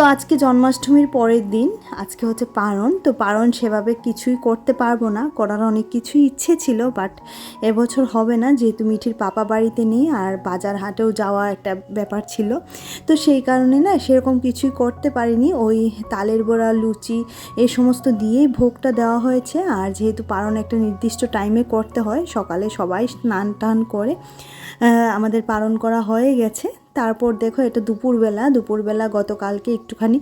তো আজকে জন্মাষ্টমীর পরের দিন, আজকে হচ্ছে পারণ, তো পারণ সেভাবে কিছুই করতে পারব না, করার অনেক কিছুই ইচ্ছে ছিল বাট এবছর হবে না, যেহেতু মিঠির পাপা বাড়িতে নেই আর বাজার হাটেও যাওয়া একটা ব্যাপার ছিল, তো সেই কারণে না সেরকম কিছুই করতে পারিনি, ওই তালের বড়া, লুচি এই সমস্ত দিয়েই ভোগটা দেওয়া হয়েছে, আর যেহেতু পারণ একটা নির্দিষ্ট টাইমে করতে হয়, সকালে সবাই স্নান টান করে আমাদের পালন করা হয়ে গেছে তারপর দেখো এটা দুপুরবেলা দুপুরবেলা গতকালকে একটুখানি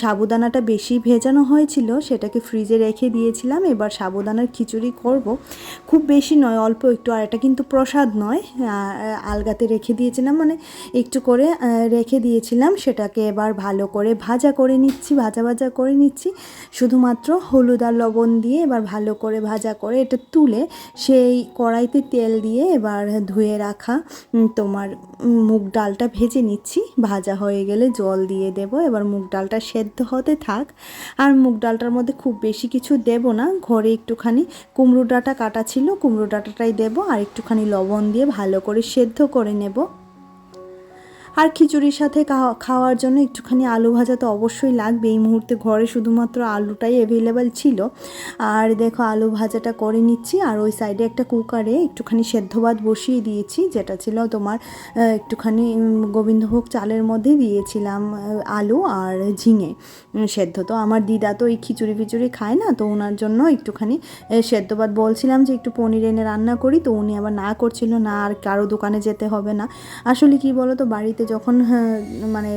সাবুদানাটা বেশি ভেজানো হয়েছিল, সেটাকে ফ্রিজে রেখে দিয়েছিলাম, এবার সাবুদানার খিচুড়ি করব। খুব বেশি নয়, অল্প একটু, আর এটা কিন্তু প্রসাদ নয় আলগাতে রেখে দিয়েছিলাম মানে একটু করে রেখে দিয়েছিলাম, সেটাকে এবার ভালো করে ভাজা করে নিচ্ছি, ভাজা ভাজা করে নিচ্ছি, শুধুমাত্র হলুদ আর লবণ দিয়ে এবার ভালো করে ভাজা করে এটা তুলে, সেই কড়াইতে তেল দিয়ে এবার ধুয়ে রাখা তোমার মুগ ডালটা ভেজে নিচ্ছি। ভাজা হয়ে গেলে জল দিয়ে দেব। এবার মুগ ডালটা সেদ্ধ হতে থাক। আর মুগ ডালটার মধ্যে খুব বেশি কিছু দেব না। ঘরে একটুখানি কুমড়ো ডাঁটা কাটা ছিল কুমড়ো ডাঁটাটাই দেব। আর একটুখানি লবণ দিয়ে ভালো করে সেদ্ধ করে নেব। আর খিচুড়ির সাথে খাওয়া- খাওয়ার জন্য একটুখানি আলু ভাজা তো অবশ্যই লাগবে। এই মুহূর্তে ঘরে শুধুমাত্র আলুটাই অ্যাভেলেবেল ছিল। আর দেখো, আলু ভাজাটা করে নিচ্ছি। আর ওই সাইডে একটা কুকারে একটুখানি সেদ্ধ ভাত বসিয়ে দিয়েছি, যেটা ছিল তোমার একটুখানি গোবিন্দভোগ চালের মধ্যে দিয়েছিলাম আলু আর ঝিঙে সেদ্ধ। তো আমার দিদা তো এই খিচুড়ি ফিচুড়ি খায় না, তো ওনার জন্য একটুখানি সেদ্ধ ভাত বলছিলাম যে একটু পনির এনে রান্না করি। তো উনি আবার না করছিল, না আর কারও দোকানে যেতে হবে না। আসলে কি বলো তো বাড়িতে যখন হ্যাঁ, মানে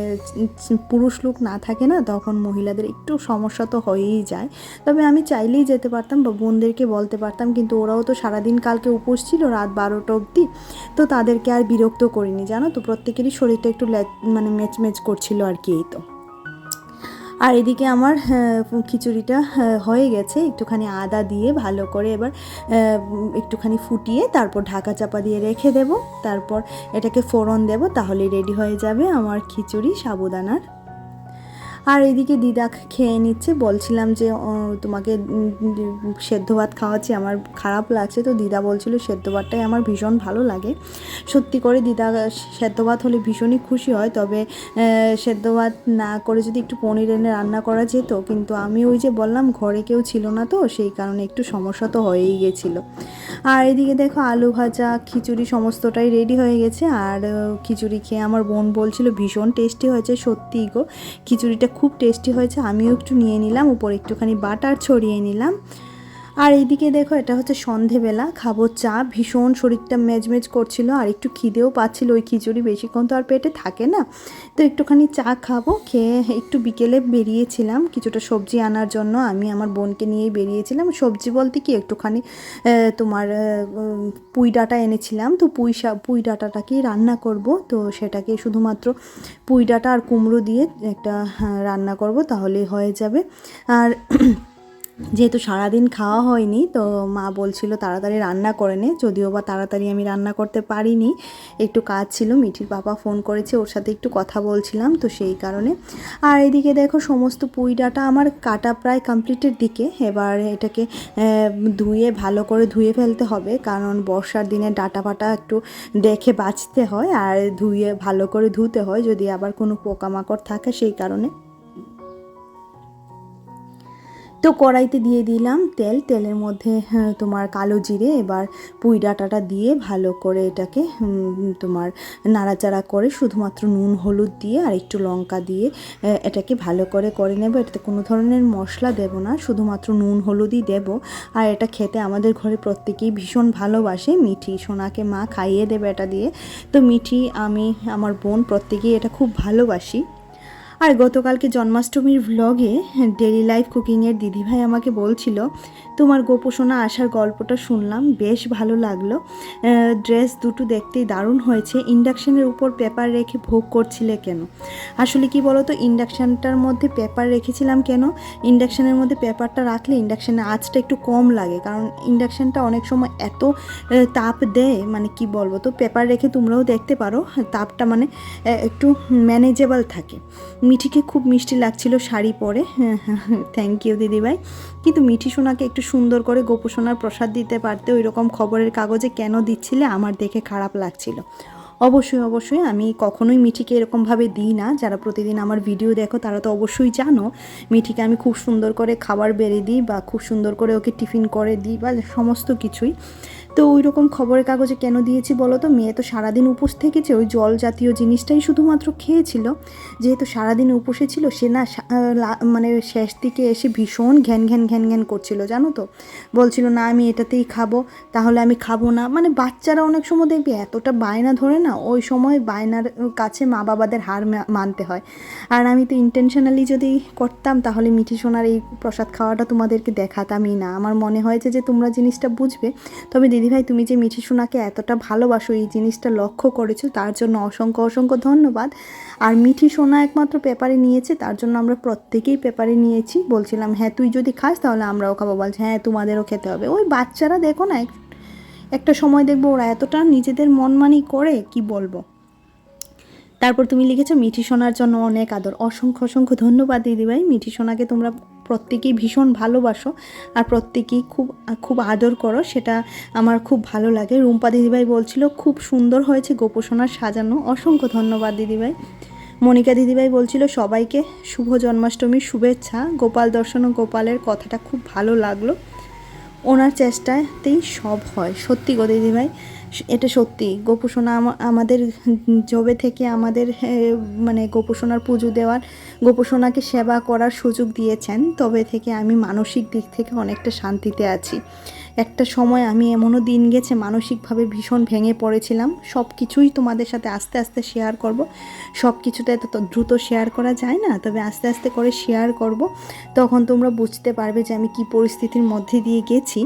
পুরুষ লোক না থাকে না তখন মহিলাদের একটু সমস্যা তো হয়েই যায়। তবে আমি চাইলেই যেতে পারতাম বা বোনদেরকে বলতে পারতাম কিন্তু ওরাও তো সারাদিন কালকে উপোস ছিল রাত বারোটা অবধি। তো তাদেরকে আর বিরক্ত করিনি জানো তো? প্রত্যেকেরই শরীরটা একটু মানে মেচমেচ করছিল আর কি এই তো। আর এদিকে আমার হ্যাঁ, খিচুড়িটা হ্যাঁ, হয়ে গেছে। একটুখানি আদা দিয়ে ভালো করে এবার একটুখানি ফুটিয়ে তারপর ঢাকা চাপা দিয়ে রেখে দেব। তারপর এটাকে ফোড়ন দেব তাহলে রেডি হয়ে যাবে আমার খিচুড়ি সাবুদানার। আর এদিকে দিদা খেয়ে নিচ্ছে। বলছিলাম যে তোমাকে সেদ্ধ ভাত খাওয়াচ্ছি, আমার খারাপ লাগছে। তো দিদা বলছিল, সেদ্ধ ভাতটাই আমার ভীষণ ভালো লাগে। সত্যি করে দিদা, সেদ্ধ ভাত হলে ভীষণই খুশি হয়, তবে সেদ্ধ ভাত না করে যদি একটু পনির এনে রান্না করা যেত, কিন্তু আমি ওই যে বললাম, ঘরে কেউ ছিল না তো, সেই কারণে একটু সমস্যা তো হয়েই গেছিল। আর এদিকে দেখো, আলু ভাজা, খিচুড়ি সমস্তটাই রেডি হয়ে গেছে। আর, খিচুড়ি খেয়ে আমার বোন বলছিল, ভীষণ টেস্টি হয়েছে, সত্যিই গো। খিচুড়িটা খুব টেস্টি হয়েছে আমিও একটু নিয়ে নিলাম উপরে একটুখানি বাটার ছড়িয়ে নিলাম। আর এইদিকে দেখো এটা হচ্ছে সন্ধেবেলা খাব চা ভীষণ শরীরটা মেজমেজ করছিল আর একটু খিদেও পাচ্ছিল ওই খিচুড়ি বেশিক্ষণ তো আর পেটে থাকে না। তো একটুখানি চা খাব খেয়ে একটু বিকেলে বেরিয়েছিলাম কিছুটা সবজি আনার জন্য আমি আমার বোনকে নিয়েই বেরিয়েছিলাম। সবজি বলতে কি একটুখানি তোমার পুঁই ডাঁটা এনেছিলাম। তো পুঁই পুঁই ডাঁটাটাকেই রান্না করব তো সেটাকে শুধুমাত্র পুঁই ডাঁটা আর কুমড়ো দিয়ে একটা হ্যাঁ, রান্না করব তাহলেই হয়ে যাবে। আর যেহেতু সারাদিন খাওয়া হয়নি, তো মা বলছিল তাড়াতাড়ি রান্না করে নে, যদিও বা তাড়াতাড়ি আমি রান্না করতে পারিনি। একটু কাজ ছিল, মিঠির বাবা ফোন করেছে, ওর সাথে একটু কথা বলছিলাম, তো সেই কারণে। আর এদিকে দেখো সমস্ত পুঁই ডাঁটা আমার কাটা প্রায় কমপ্লিটের দিকে, এবার এটাকে ধুয়ে ভালো করে ধুয়ে ফেলতে হবে, কারণ বর্ষার দিনে ডাঁটা ফাটা একটু দেখে বাঁচতে হয়, আর ধুয়ে ভালো করে ধুতে হয়, যদি আবার কোনো পোকামাকড় থাকে সেই কারণে। তো কড়াইতে দিয়ে দিলাম তেল। তেলের মধ্যে হ্যাঁ, তোমার কালো জিরে এবার পুঁই ডাঁটাটা দিয়ে ভালো করে এটাকে তোমার নাড়াচাড়া করে শুধুমাত্র নুন হলুদ দিয়ে আর একটু লঙ্কা দিয়ে এটাকে ভালো করে করে নেব। এটাতে কোনো ধরনের মশলা দেব না শুধুমাত্র নুন হলুদই দেব। আর এটা খেতে আমাদের ঘরে প্রত্যেকেই ভীষণ ভালোবাসে। মিঠি সোনাকে মা খাইয়ে দেবে এটা দিয়ে। তো মিঠি আমি আমার বোন প্রত্যেকেই এটা খুব ভালোবাসি। আর গতকালকে জন্মাষ্টমীর ভ্লগে ডেলি লাইফ কুকিংয়ের দিদিভাই আমাকে বলছিল, তোমার গোপোষণা আসার গল্পটা শুনলাম, বেশ ভালো লাগল। ড্রেস দুটো দেখতেই দারুণ হয়েছে। ইন্ডাকশানের উপর পেপার রেখে ভোগ করছিলে কেন? আসলে কি বলো তো ইন্ডাকশানটার মধ্যে পেপার রেখেছিলাম কেন? ইন্ডাকশানের মধ্যে পেপারটা রাখলে ইন্ডাকশানে আঁচটা একটু কম লাগে। কারণ ইন্ডাকশানটা অনেক সময় এত তাপ দেয় মানে কি বলব তো পেপার রেখে তোমরাও দেখতে পারো, তাপটা মানে একটু ম্যানেজেবল থাকে। মিঠিকে খুব মিষ্টি লাগছিল শাড়ি পরে। থ্যাংক ইউ দিদিভাই। কিন্তু মিঠি সোনাকে একটু সুন্দর করে গোপোষণার প্রসাদ দিতে পারতে ওই রকম খবরের কাগজে কেন দিচ্ছিলে আমার দেখে খারাপ লাগছিল। অবশ্যই অবশ্যই আমি কখনোই মিঠিকে এরকমভাবে দিই না। যারা প্রতিদিন আমার ভিডিও দেখো তারা তো অবশ্যই জানো, মিঠিকে আমি খুব সুন্দর করে খাবার বেড়ে দিই বা খুব সুন্দর করে ওকে টিফিন করে দিই বা সমস্ত কিছুই। তো ওই রকম খবরের কাগজে কেন দিয়েছি বলো তো? মেয়ে তো সারাদিন উপোস থেকেছে, ওই জল জাতীয় জিনিসটাই শুধুমাত্র খেয়েছিল। যেহেতু সারাদিন উপোসে ছিল, সে না মানে শেষ দিকে এসে ভীষণ ঘ্যান ঘ্যান ঘ্যান ঘ্যান করছিল, জানো তো? বলছিল, না, আমি এটাতেই খাব, তাহলে আমি খাব না। মানে বাচ্চারা অনেক সময় দেখবি এতটা বায়না ধরে না, ওই সময় বায়নার কাছে মা বাবাদের হার মানতে হয়। আর আমি তো ইন্টেনশনালি যদি করতাম, তাহলে মিঠি সোনার এই প্রসাদ খাওয়াটা তোমাদেরকে দেখাতামই না। আমার মনে হয়েছে যে তোমরা জিনিসটা বুঝবে, তবে দিদিভাই তুমি যে মিঠি সোনাকে এতটা ভালোবাসো, এই জিনিসটা লক্ষ্য করেছ, তার জন্য অসংখ্য অসংখ্য ধন্যবাদ। আর মিঠি সোনা একমাত্র পেপারে নিয়েছে, তার জন্য আমরা প্রত্যেকেই পেপারে নিয়েছি। বলছিলাম হ্যাঁ তুই যদি খাস, তাহলে আমরাও খাব। বলছি হ্যাঁ তোমাদেরও খেতে হবে। ওই বাচ্চারা দেখো না, এক- একটা সময় দেখব ওরা এতটা নিজেদের মনমানি করে, কি বলব? তারপর তুমি লিখেছো, মিঠি সোনার জন্য অনেক আদর। অসংখ্য অসংখ্য ধন্যবাদ দিদিভাই। মিঠি সোনাকে তোমরা প্রত্যেকেই ভীষণ ভালোবাসো আর প্রত্যেকেই খুব খুব আদর করো, সেটা আমার খুব ভালো লাগে। রুম্পা দিদিভাই বলছিল, খুব সুন্দর হয়েছে গোপোষণার সাজানো। অসংখ্য ধন্যবাদ দিদিভাই। মনিকা দিদিভাই বলছিল, সবাইকে শুভ জন্মাষ্টমীর শুভেচ্ছা। গোপাল দর্শন ও গোপালের কথাটা খুব ভালো লাগল। ওনার চেষ্টাতেই সব হয়। সত্যি গো দিদিভাই, এটা সত্যি। গোপোষণা আমাদের জবে থেকে আমাদের মানে গোপোষণার পুজো দেওয়ার গোপোষণাকে সেবা করার সুযোগ দিয়েছেন, তবে থেকে আমি মানসিক দিক থেকে অনেকটা শান্তিতে আছি। একটা সময় আমি এমনও দিন গেছে মানসিকভাবে ভীষণ ভেঙে পড়েছিলাম। সব কিছুই তোমাদের সাথে আস্তে আস্তে শেয়ার করব। সব কিছুতে এত দ্রুত শেয়ার করা যায় না, তবে আস্তে আস্তে করে শেয়ার করব। তখন তোমরা বুঝতে পারবে যে আমি কি পরিস্থিতির মধ্যে দিয়ে গেছি।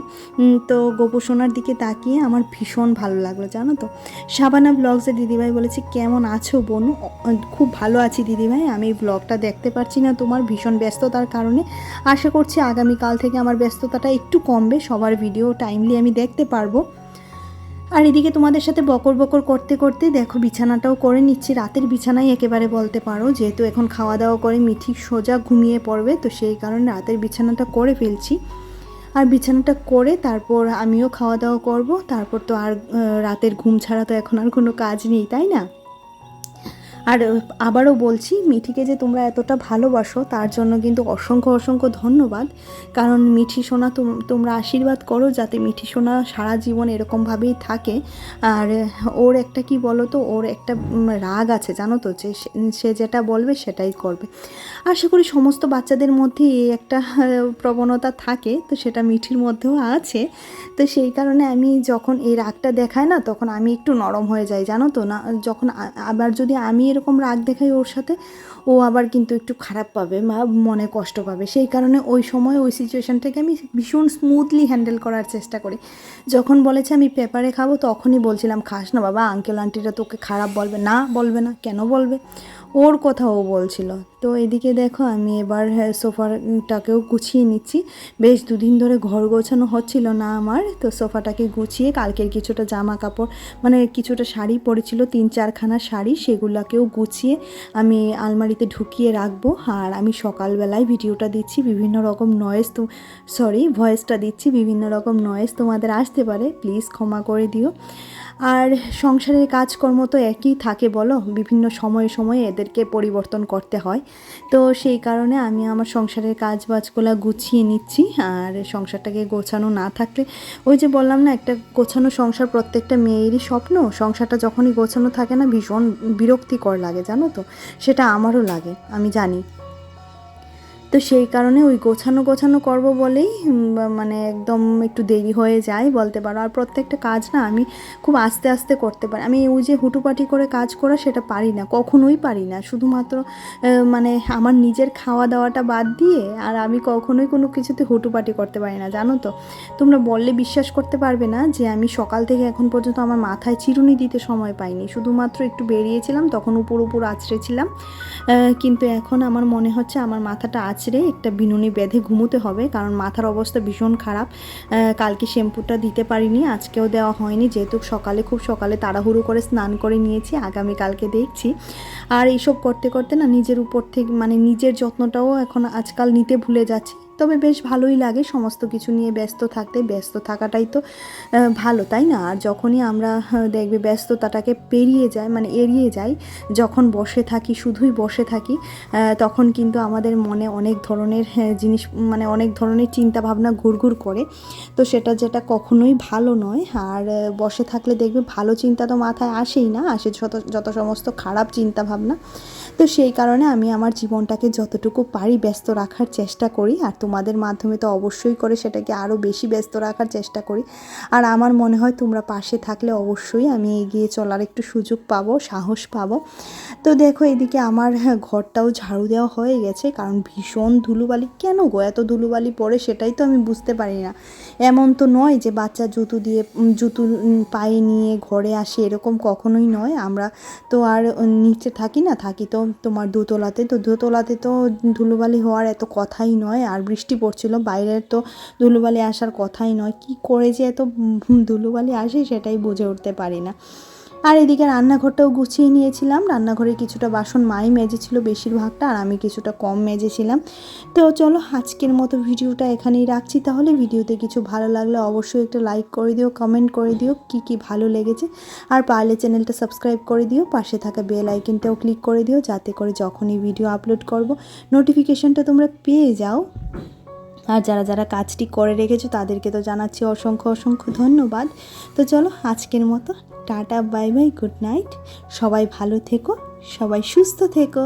তো গোপোষণার দিকে তাকিয়ে আমার ভীষণ ভালো লাগল, জানো তো। শাবানা ব্লগসে দিদিভাই বলেছে, কেমন আছো বোন? খুব ভালো আছি দিদিভাই, আমি ব্লগটা দেখতে পারছি না, তোমার ভীষণ ব্যস্ততার কারণে। আশা করছি আগামীকাল থেকে আমার ব্যস্ততাটা একটু কমবে, সবার ভিডিও টাইমলি আমি দেখতে পারব। আর এদিকে তোমাদের সাথে বকর বকর করতে করতে দেখো বিছানাটাও করে নিচ্ছি, রাতের বিছানাই একেবারে বলতে পারো, যেহেতু এখন খাওয়া দাওয়া করে মিঠি সোজা ঘুমিয়ে পড়বে, তো সেই কারণে রাতের বিছানাটা করে ফেলছি। আর বিছানাটা করে তারপর আমিও খাওয়া দাওয়া করব, তারপর তো আর রাতের ঘুম ছাড়া তো এখন আর কোনো কাজ নেই, তাই না? আর আবারও বলছি, মিঠিকে যে তোমরা এতটা ভালোবাসো, তার জন্য কিন্তু অসংখ্য অসংখ্য ধন্যবাদ। কারণ মিঠি সোনা, তোম- তোমরা আশীর্বাদ করো যাতে মিঠি সোনা সারা জীবন এরকমভাবেই থাকে। আর ওর একটা কি বলো তো ওর একটা রাগ আছে, জানো তো, যে সে- যেটা বলবে সেটাই করবে। আশা করি সমস্ত বাচ্চাদের মধ্যে এই একটা প্রবণতা থাকে, তো সেটা মিঠির মধ্যেও আছে। তো সেই কারণে আমি যখন এই রাগটা দেখায় না, তখন আমি একটু নরম হয়ে যাই, জানো তো, না, যখন আবার যদি আমি এরকম রাগ দেখাই ওর সাথে, ও আবার কিন্তু একটু খারাপ পাবে বা মনে কষ্ট পাবে। সেই কারণে ওই সময় ওই সিচুয়েশানটাকে আমি ভীষণ স্মুথলি হ্যান্ডেল করার চেষ্টা করি। যখন বলেছে আমি পেপারে খাব, তখনই বলছিলাম, খাস না বাবা আঙ্কেল আন্টিরা তোকে খারাপ বলবে। না বলবে না, কেন বলবে? ওর কথা ও বলছিল। তো এদিকে দেখো আমি এবার হ্যাঁ, সোফাটাকেও গুছিয়ে নিচ্ছি। বেশ দুদিন ধরে ঘর গোছানো হচ্ছিল না আমার। তো সোফাটাকে গুছিয়ে কালকের কিছুটা জামা কাপড় মানে কিছুটা শাড়ি পরেছিল তিন চারখানা শাড়ি সেগুলোকেও গুছিয়ে আমি আলমারিতে ঢুকিয়ে রাখব। আর আমি সকালবেলায় ভিডিওটা দিচ্ছি বিভিন্ন রকম নয়েজ তো সরি ভয়েসটা দিচ্ছি বিভিন্ন রকম নয়েজ তোমাদের আসতে পারে। প্লিজ ক্ষমা করে দিও। আর সংসারের কাজকর্ম তো একই থাকে বলো? বিভিন্ন সময়ে সময়ে এদেরকে পরিবর্তন করতে হয়। তো সেই কারণে আমি আমার সংসারের কাজ বাজগুলো গুছিয়ে নিচ্ছি। আর সংসারটাকে গোছানো না থাকলে, ওই যে বললাম না, একটা গোছানো সংসার প্রত্যেকটা মেয়েরই স্বপ্ন। সংসারটা যখনই গোছানো থাকে না, ভীষণ বিরক্তিকর লাগে, জানো তো? সেটা আমারও লাগে, আমি জানি। তো সেই কারণে ওই গোছানো গোছানো করব বলেই মানে একদম একটু দেরি হয়ে যায় বলতে পারো। আর প্রত্যেকটা কাজ না আমি খুব আস্তে আস্তে করতে পারি। আমি ওই যে হুটুপাটি করে কাজ করা সেটা পারি না, কখনোই পারি না। শুধুমাত্র মানে আমার নিজের খাওয়া দাওয়াটা বাদ দিয়ে আর আমি কখনোই কোনো কিছুতে হুটুপাটি করতে পারি না, জানো তো? তোমরা বললে বিশ্বাস করতে পারবে না যে আমি সকাল থেকে এখন পর্যন্ত আমার মাথায় চিরুনি দিতে সময় পাইনি। শুধুমাত্র একটু বেরিয়েছিলাম, তখন উপর উপর আছড়েছিলাম কিন্তু এখন আমার মনে হচ্ছে আমার মাথাটা আছড়ে একটা বিনুনি বেঁধে ঘুমোতে হবে, কারণ মাথার অবস্থা ভীষণ খারাপ। কালকে শ্যাম্পুটা দিতে পারিনি, আজকেও দেওয়া হয়নি, যেহেতু সকালে, খুব সকালে তাড়াহুড়ো করে স্নান করে নিয়েছি আগামীকালকে দেখছি। আর এইসব করতে করতে না নিজের উপর থেকে মানে নিজের যত্নটাও এখন আজকাল নিতে ভুলে যাচ্ছি। তবে বেশ ভালোই লাগে সমস্ত কিছু নিয়ে ব্যস্ত থাকতে। ব্যস্ত থাকাটাই তো ভালো তাই না? আর যখনই আমরা দেখবে ব্যস্ততাটাকে পেরিয়ে যায় মানে এড়িয়ে যাই যখন বসে থাকি শুধুই বসে থাকি তখন কিন্তু আমাদের মনে অনেক ধরনের হ্যাঁ, জিনিস মানে অনেক ধরনের চিন্তা ভাবনা ঘুরঘুর করে। তো সেটা যেটা কখনোই ভালো নয়। আর বসে থাকলে দেখবে ভালো চিন্তা তো মাথায় আসেই না আসে যত যত সমস্ত খারাপ চিন্তা ভাবনা তো সেই কারণে আমি আমার জীবনটাকে যতটুকু পারি ব্যস্ত রাখার চেষ্টা করি। আর তোমাদের মাধ্যমে তো অবশ্যই করে সেটাকে আরও বেশি ব্যস্ত রাখার চেষ্টা করি। আর আমার মনে হয় তোমরা পাশে থাকলে অবশ্যই আমি এগিয়ে চলার একটু সুযোগ পাবো, সাহস পাবো। তো দেখো এদিকে আমার হ্যাঁ, ঘরটাও ঝাড়ু দেওয়া হয়ে গেছে কারণ ভীষণ ধুলোবালি। কেন গো? এত ধুলোবালি পড়ে সেটাই তো আমি বুঝতে পারি না। এমন তো নয় যে বাচ্চা জুতো দিয়ে জুতো পায়ে নিয়ে ঘরে আসে এরকম কখনোই নয়। আমরা তো আর নিচে থাকি না থাকি তো তোমার দোতলাতে। তো দোতলাতে তো ধুলোবালি হওয়ার এত কথাই নয় আর বৃষ্টি পড়ছিল বাইরের তো ধুলোবালি আসার কথাই নয়। কি করে যে এত ধুলোবালি আসে সেটাই বুঝে উঠতে পারি না। আর এদিকে রান্নাঘরটাও গুছিয়ে নিয়েছিলাম। রান্নাঘরে কিছুটা বাসন মাই মেজেছিল বেশিরভাগটা, আর আমি কিছুটা কম মেজেছিলাম। তো চলো আজকের মতো ভিডিওটা এখানেই রাখছি। তাহলে ভিডিওতে কিছু ভালো লাগলে অবশ্যই একটা লাইক করে দিও, কমেন্ট করে দিও, কি কি ভালো লেগেছে। আর পারলে চ্যানেলটা সাবস্ক্রাইব করে দিও, পাশে থাকা বেল আইকনটাও ক্লিক করে দিও, যাতে করে যখনই ভিডিও আপলোড করব, নোটিফিকেশনটা তোমরা পেয়ে যাও। আর যারা যারা কাজটি করে রেখেছো, তাদেরকে তো জানাচ্ছি অসংখ্য অসংখ্য ধন্যবাদ। তো চলো আজকের মতো tata bye bye good night. সবাই ভালো থেকো সবাই সুস্থ থেকো।